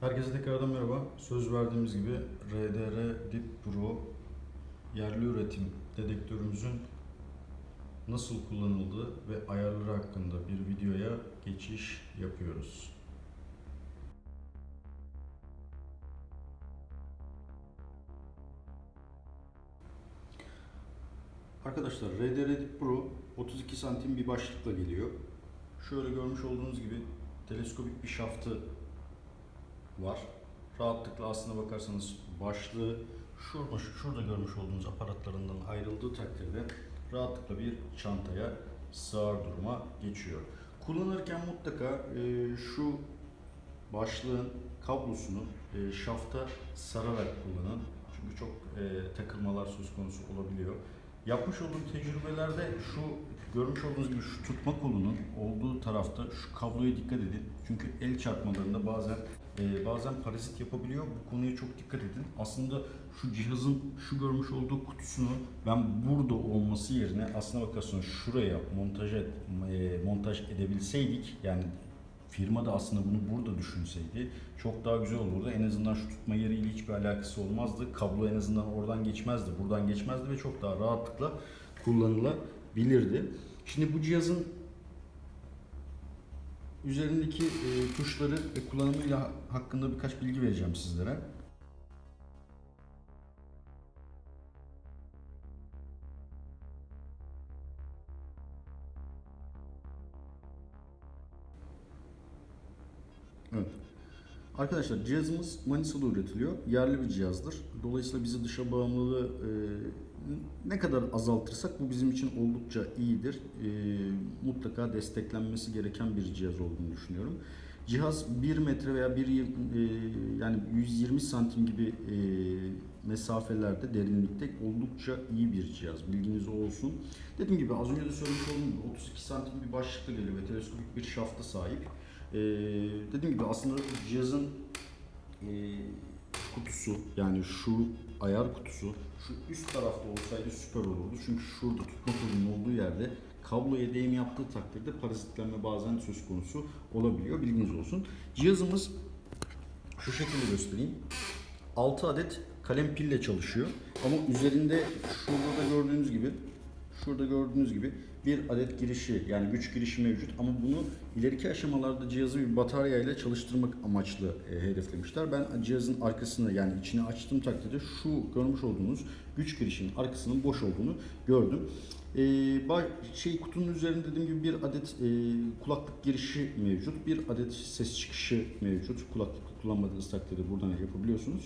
Herkese tekrardan merhaba. Söz verdiğimiz gibi RDR Dip Pro yerli üretim dedektörümüzün nasıl kullanıldığı ve ayarları hakkında bir videoya geçiş yapıyoruz. Arkadaşlar RDR Dip Pro 32 santim bir başlıkla geliyor. Şöyle görmüş olduğunuz gibi teleskopik bir şaftı var. Rahatlıkla aslına bakarsanız başlığı şurada, şurada görmüş olduğunuz aparatlarından ayrıldığı takdirde rahatlıkla bir çantaya sığar duruma geçiyor. Kullanırken mutlaka e, şu başlığın kablosunu e, şafta sararak kullanın. Çünkü çok e, takılmalar söz konusu olabiliyor. Yapmış olduğum tecrübelerde şu görmüş olduğunuz gibi şu tutma kolunun olduğu tarafta şu kabloya dikkat edin. Çünkü el çarpmalarında bazen e, bazen parazit yapabiliyor. Bu konuya çok dikkat edin. Aslında şu cihazın şu görmüş olduğu kutusunu ben burada olması yerine aslına bakarsanız şuraya montaj et, e, montaj edebilseydik yani firma da aslında bunu burada düşünseydi çok daha güzel olurdu. En azından şu tutma yeriyle hiçbir alakası olmazdı. Kablo en azından oradan geçmezdi, buradan geçmezdi ve çok daha rahatlıkla kullanılabilirdi. Şimdi bu cihazın üzerindeki e, tuşları ve kullanımıyla hakkında birkaç bilgi vereceğim sizlere. Evet. Arkadaşlar cihazımız Manisa'da üretiliyor. Yerli bir cihazdır. Dolayısıyla bizi dışa bağımlılığı e, ne kadar azaltırsak bu bizim için oldukça iyidir. E, mutlaka desteklenmesi gereken bir cihaz olduğunu düşünüyorum. Cihaz 1 metre veya 1 e, yani 120 santim gibi e, mesafelerde derinlikte oldukça iyi bir cihaz. Bilginiz olsun. Dediğim gibi az önce de söylemiş olduğum gibi 32 santim bir başlıkla geliyor ve teleskopik bir şafta sahip. Ee, dediğim gibi aslında cihazın e, kutusu yani şu ayar kutusu şu üst tarafta olsaydı süper olurdu. Çünkü şurada tutma kolunun olduğu yerde kabloya değim yaptığı takdirde parazitlenme bazen söz konusu olabiliyor. Bilginiz olsun. Cihazımız şu şekilde göstereyim. 6 adet kalem pille çalışıyor. Ama üzerinde şurada da gördüğünüz gibi şurada gördüğünüz gibi bir adet girişi yani güç girişi mevcut ama bunu ileriki aşamalarda cihazı bir batarya ile çalıştırmak amaçlı e, hedeflemişler. Ben cihazın arkasını yani içini açtığım takdirde şu görmüş olduğunuz güç girişinin arkasının boş olduğunu gördüm. E, ba- şey kutunun üzerinde dediğim gibi bir adet e, kulaklık girişi mevcut. Bir adet ses çıkışı mevcut. Kulaklık kullanmadığınız takdirde buradan yapabiliyorsunuz.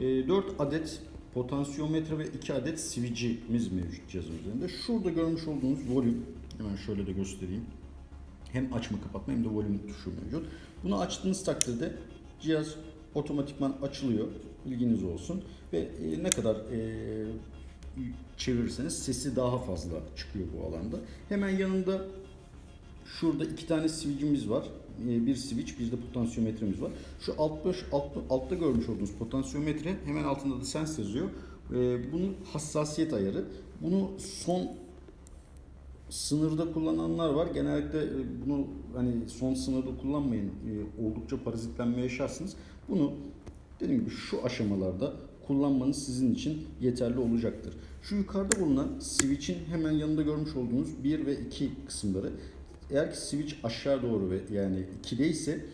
E, 4 adet potansiyometre ve 2 adet switch'imiz mevcut cihazın üzerinde. Şurada görmüş olduğunuz volüm, hemen şöyle de göstereyim. Hem açma kapatma hem de volüm tuşu mevcut. Bunu açtığınız takdirde cihaz otomatikman açılıyor. Bilginiz olsun. Ve e, ne kadar e, çevirirseniz sesi daha fazla çıkıyor bu alanda. Hemen yanında Şurada iki tane switch'imiz var. Ee, Bir switch, bir de potansiyometremiz var. Şu altta, altta, altta görmüş olduğunuz potansiyometre hemen altında da sens yazıyor. Ee, Bunun hassasiyet ayarı. Bunu son sınırda kullananlar var. Genellikle e, bunu hani son sınırda kullanmayın. Oldukça parazitlenme yaşarsınız. Bunu dediğim gibi şu aşamalarda kullanmanız sizin için yeterli olacaktır. Şu yukarıda bulunan switch'in hemen yanında görmüş olduğunuz 1 ve 2 kısımları. Eğer ki switch aşağı doğru ve yani 2'de ise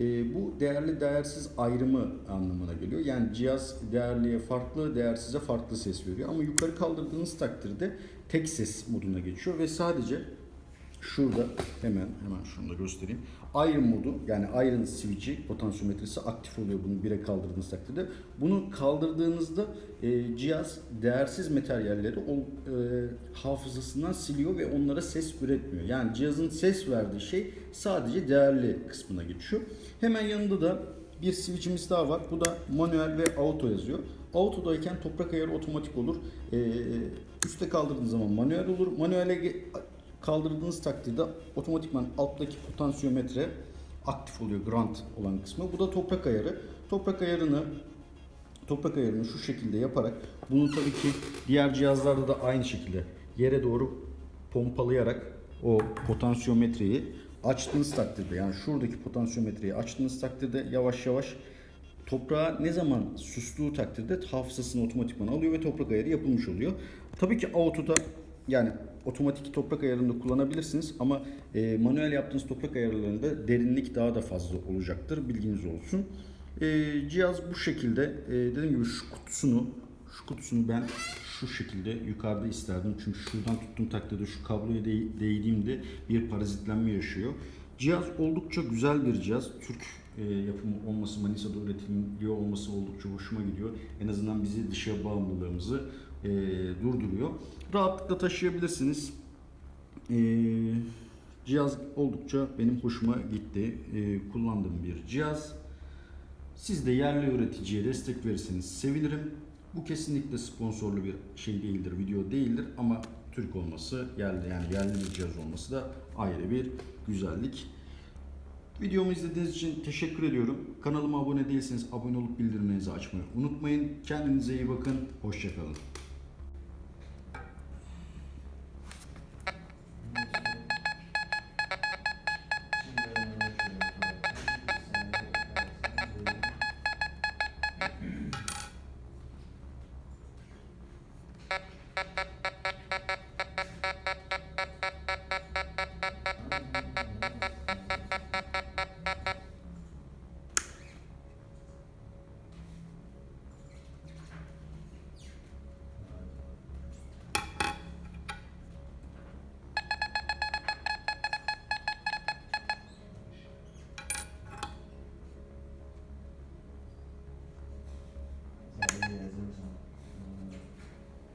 e, bu değerli değersiz ayrımı anlamına geliyor. Yani cihaz değerliye farklı, değersize farklı ses veriyor. Ama yukarı kaldırdığınız takdirde tek ses moduna geçiyor ve sadece şurada hemen hemen şunu da göstereyim. Iron modu yani Iron switch'i potansiyometresi aktif oluyor bunu bire kaldırdığınız takdirde. Bunu kaldırdığınızda e, cihaz değersiz materyalleri o e, hafızasından siliyor ve onlara ses üretmiyor. Yani cihazın ses verdiği şey sadece değerli kısmına geçiyor. Hemen yanında da bir switch'imiz daha var. Bu da manuel ve auto yazıyor. Auto'dayken toprak ayarı otomatik olur. E, üste kaldırdığınız zaman manuel olur. Manuele kaldırdığınız takdirde otomatikman alttaki potansiyometre aktif oluyor grant olan kısmı. Bu da toprak ayarı. Toprak ayarını toprak ayarını şu şekilde yaparak bunu tabii ki diğer cihazlarda da aynı şekilde yere doğru pompalayarak o potansiyometreyi açtığınız takdirde yani şuradaki potansiyometreyi açtığınız takdirde yavaş yavaş toprağa ne zaman sustuğu takdirde hafızasını otomatikman alıyor ve toprak ayarı yapılmış oluyor. Tabii ki auto'da yani otomatik toprak ayarını da kullanabilirsiniz ama e, manuel yaptığınız toprak ayarlarında derinlik daha da fazla olacaktır. Bilginiz olsun. E, cihaz bu şekilde. E, dediğim gibi şu kutusunu şu kutusunu ben şu şekilde yukarıda isterdim. Çünkü şuradan tuttuğum takdirde şu kabloya değ- değdiğimde bir parazitlenme yaşıyor. Cihaz oldukça güzel bir cihaz. Türk e, yapımı olması, Manisa'da üretiliyor olması oldukça hoşuma gidiyor. En azından bizi dışa bağımlılığımızı e, durduruyor. Rahatlıkla taşıyabilirsiniz. E, cihaz oldukça benim hoşuma gitti. E, kullandığım bir cihaz. Siz de yerli üreticiye destek verirseniz sevinirim. Bu kesinlikle sponsorlu bir şey değildir, video değildir ama Türk olması, yerli yani yerli bir cihaz olması da ayrı bir güzellik. Videomu izlediğiniz için teşekkür ediyorum. Kanalıma abone değilseniz abone olup bildirimlerinizi açmayı unutmayın. Kendinize iyi bakın. Hoşçakalın. Zaten yazdım